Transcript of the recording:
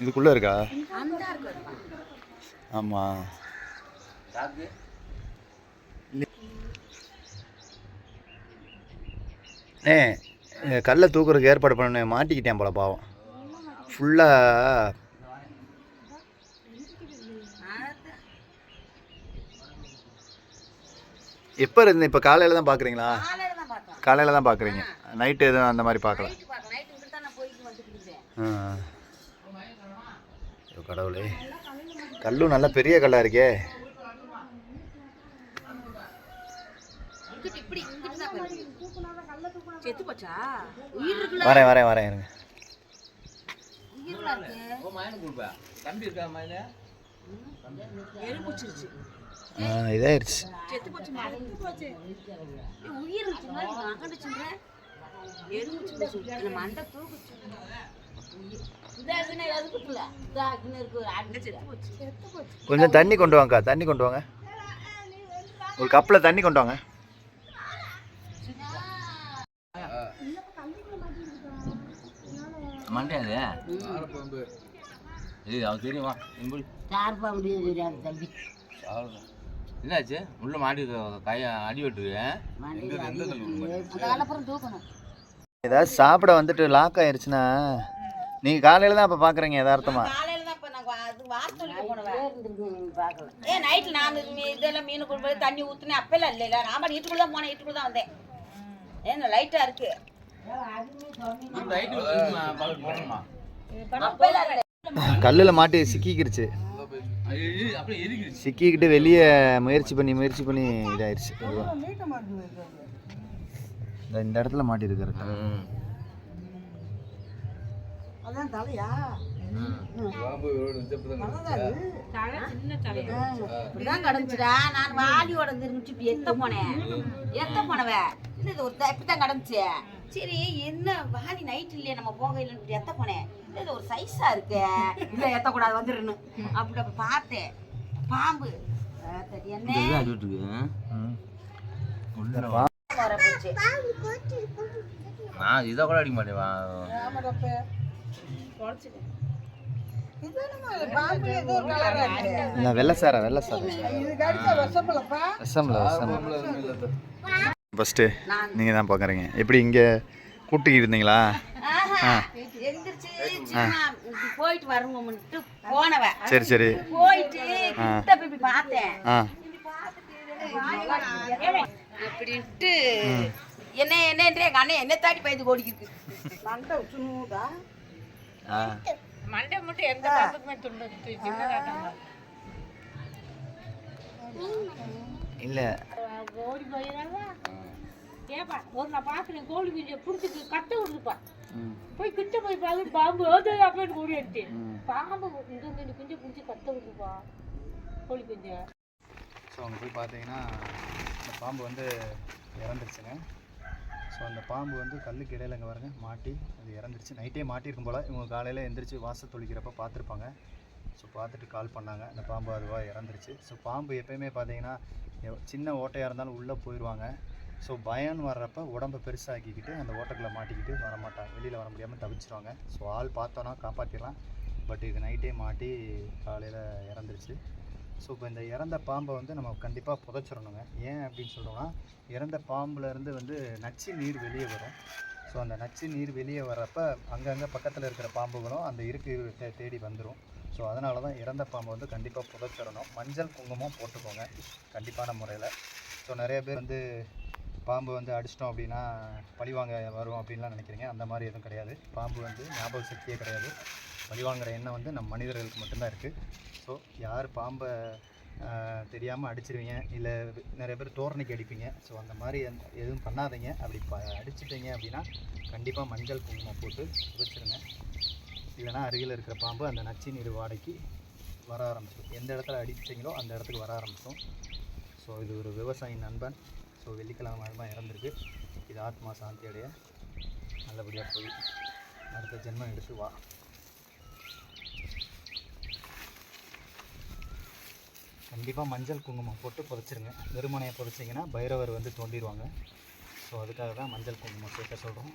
இதுக்குள்ளே இருக்கா? ஆமாம் ஏ கல்லை தூக்குறதுக்கு ஏற்பாடு பண்ண மாட்டிக்கிட்டேன் போல பாவம். ஃபுல்லாக எப்போ இருந்து இப்போ காலையில் தான் பார்க்குறீங்களா காலையில தான் பார்க்குறீங்க நைட்டு எதுவும் அந்த மாதிரி பார்க்கல நைட்டு பார்க்க நைட்டு இங்கிட்டு தான் நான் போயிட்டு வந்துட்டு இருந்தேன் ஆ. ஐயோ கடவுளே. கல்லும் நல்ல பெரிய கல்லாக இருக்கே. வரேன் வரேன் வரேன் இருங்க. இதாயிருச்சு. உயிர் மண்டை தூக்குச்சு. கொஞ்சம் தண்ணி கொண்டு வாங்கக்கா தண்ணி கொண்டு வாங்க. ஒரு கப்பில் தண்ணி கொண்டு வாங்க. மண்டையாது? இது அவன் தெரியுமா தம்பி. என்னாச்சு? உள்ள மாட்டி கையை அடி தூக்கணும். ஏதாவது சாப்பிட வந்துட்டு லாக் ஆயிருச்சுன்னா நீங்கள் காலையில் தான் அப்போ பார்க்குறீங்க யதார்த்தமா? காலையில தான் இப்போ நான் அது வாசலுக்கு போனேன் பார்க்கல ஏ நைட்டு நான் இதெல்லாம் மீன் கொண்டு போய் தண்ணி ஊற்றுனேன் அப்பெல்லாம் இல்லைல்ல நான் பாட்டு வீட்டுக்குள்ள தான் போனேன். வீட்டுக்குள்ள தான் வந்தேன். இருக்கு. இல்லை கல்லில் மாட்டி சிக்கிக்கிருச்சு. சிக்கிக்கிட்டு வெளியே முயற்சி பண்ணி முயற்சி பண்ணி இதாயிருச்சு. இந்த இடத்துல மாட்டிருக்கு கரெக்டாக அதான் தலையா? கடந்துச்சுடா. நான் வாலியோட இருந்துச்சு எத்த போனேன் எத்த போனவ? இல்ல இது ஒரு இப்படிதான் கடந்துச்சு? சரி என்ன வாலி நைட் இல்லையே நம்ம போக இல்லைன்னு இப்படி எத்த போனேன் இல்ல இது ஒரு சைஸா இருக்கு? இல்ல எத்த கூடாது வந்துருன்னு. அப்படி அப்ப பார்த்தேன். பாம்பு. என்ன? நான் இதை கூட அடிக்க மாட்டேன் வெள்ளை சாரா வெள்ளை சாரா. விஷம்ல விஷம் ஃபஸ்ட்டு நீங்கள் தான் பார்க்குறீங்க. எப்படி இங்கே கூட்டிக்கிட்டு இருந்தீங்களா? போயிட்டு வருவோம்னுட்டு போனவ. சரி சரி. போயிட்டு பார்த்தேன். ஆ. அப்படின்ட்டு என்ன என்னன்றே எங்க அண்ணன் என்ன தாட்டி பயந்து ஓடிக்கிருக்கு மண்டை உச்சுனூடா ஆ. மண்டை மட்டும் எந்த பாம்புக்குமே துண்டு இல்லை. ஓடி போயிடாதா ஏப்பா ஒரு நான் பார்க்குறேன் கோழி குஞ்சை பிடிச்சிட்டு கட்ட விடுதுப்பா. போய் கிட்ட போய் பார்த்து பாம்பு ஓதோ அப்படின்னு ஓடி எடுத்து பாம்பு இந்த இந்த குஞ்சை பிடிச்சி கத்த விடுதுப்பா. கோழி குஞ்சை. ஸோ அங்கே போய் பார்த்தீங்கன்னா இந்த பாம்பு வந்து இறந்துருச்சுங்க. ஸோ அந்த பாம்பு வந்து கல்லுக்கு இடையில இங்கே பாருங்க. மாட்டி அது இறந்துருச்சு நைட்டே மாட்டியிருக்கும் போல். இவங்க காலையில் எந்திரிச்சு வாசல் தொளிக்கிறப்ப பார்த்துருப்பாங்க. ஸோ பார்த்துட்டு கால் பண்ணாங்க. அந்த பாம்பு அதுவாக இறந்துருச்சு. ஸோ பாம்பு எப்போயுமே பார்த்தீங்கன்னா சின்ன ஓட்டையாக இருந்தாலும் உள்ளே போயிடுவாங்க ஸோ பயம்னு வர்றப்ப உடம்பை பெருசாக்கிக்கிட்டு அந்த ஓட்டைக்குள்ளே மாட்டிக்கிட்டு வரமாட்டாங்க வெளியில் வர முடியாமல் தவிச்சிருவாங்க. ஸோ ஆள் பார்த்தோன்னா காப்பாற்றிடலாம் பட் இது நைட்டே மாட்டி காலையில் இறந்துருச்சு. ஸோ இப்போ இந்த இறந்த பாம்பை வந்து நம்ம கண்டிப்பாக புதைச்சிடணுங்க. ஏன் அப்படின்னு சொல்கிறோம்னா இறந்த பாம்புலேருந்து வந்து நச்சு நீர் வெளியே வரும். ஸோ அந்த நச்சு நீர் வெளியே வர்றப்ப அங்கங்கே பக்கத்தில் இருக்கிற பாம்புகளும் அந்த இருக்கு தேடி வந்துடும் ஸோ அதனால தான் இறந்த பாம்பை வந்து கண்டிப்பாக புதைச்சிடணும். மஞ்சள் குங்குமம் போட்டுக்கோங்க கண்டிப்பான முறையில். ஸோ நிறைய பேர் வந்து பாம்பு வந்து அடிச்சிட்டோம் அப்படின்னா பழிவாங்க வரும் அப்படின்லாம் நினைக்கிறீங்க. அந்த மாதிரி எதுவும் கிடையாது. பாம்பு வந்து ஞாபக சக்தியே கிடையாது. பழிவாங்குற எண்ணம் வந்து நம்ம மனிதர்களுக்கு மட்டும்தான் இருக்குது ஸோ யார் பாம்பை தெரியாமல் அடிச்சிருவீங்க இல்லை நிறைய பேர் தோரணைக்கு அடிப்பீங்க. ஸோ அந்த மாதிரி எதுவும் பண்ணாதீங்க. அப்படி ப அடிச்சிட்டீங்க அப்படின்னா கண்டிப்பாக மஞ்சள் குங்குமம் போட்டு புதைச்சிருங்க இல்லைன்னா அருகில் இருக்கிற பாம்பு அந்த நச்சு நீர் வாடைக்கு வர ஆரம்பிச்சிடும். எந்த இடத்துல அடிச்சிங்களோ அந்த இடத்துக்கு வர ஆரம்பிச்சிடும். ஸோ இது ஒரு விவசாயி நண்பன். ஸோ வெள்ளிக்கிழமை தான் இறந்துருக்கு. இது ஆத்மா சாந்திடைய நல்லபடியாக போய் அடுத்த ஜென்மம் எடுத்து வா. கண்டிப்பாக மஞ்சள் குங்குமம் போட்டு புதைச்சிருங்க வெறுமனையை புதைச்சிங்கன்னா பைரவர் வந்து தோண்டிடுவாங்க. ஸோ அதுக்காக தான் மஞ்சள் குங்குமம் சேர்க்க சொல்கிறோம்